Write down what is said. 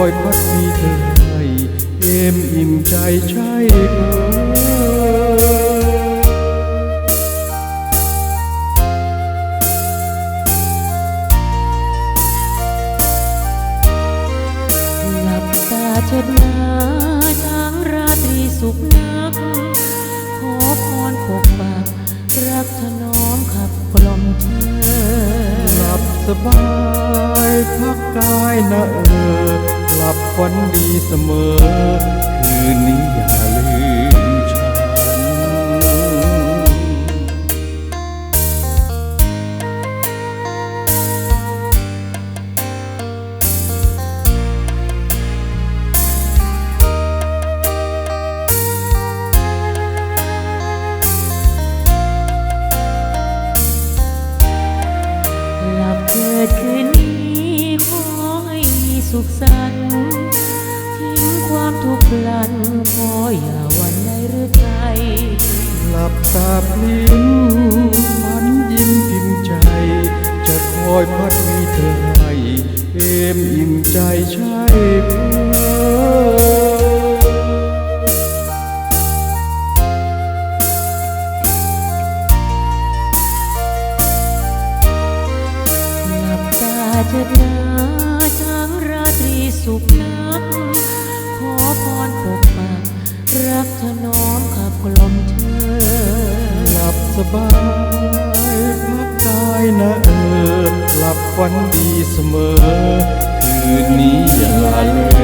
อยพัดมีเธอให้เอมอิ่มใจใช่เออหลับตาเถิดนาทางราตรีสุขนัก ขอพรปกปักรักถนอมขับกล่อมเธอ หลับสบายพักกายนะเออ ฝันดีเสมอ คืนนี้อย่าลืมฉัน หลับเกิดคืนนี้ขอให้มีสุขสันต์ อยพัดมีเธอให้เอมอิ่มใจใช่เพื่อหลับตาเถิดนาทั้งราตรีสุขนัก ขอพรปกปักรักถนอมขับกล่อมเธอ หลับสบายพักกายนะเออ ฝันดีเสมอ คืนนี้อย่าลืม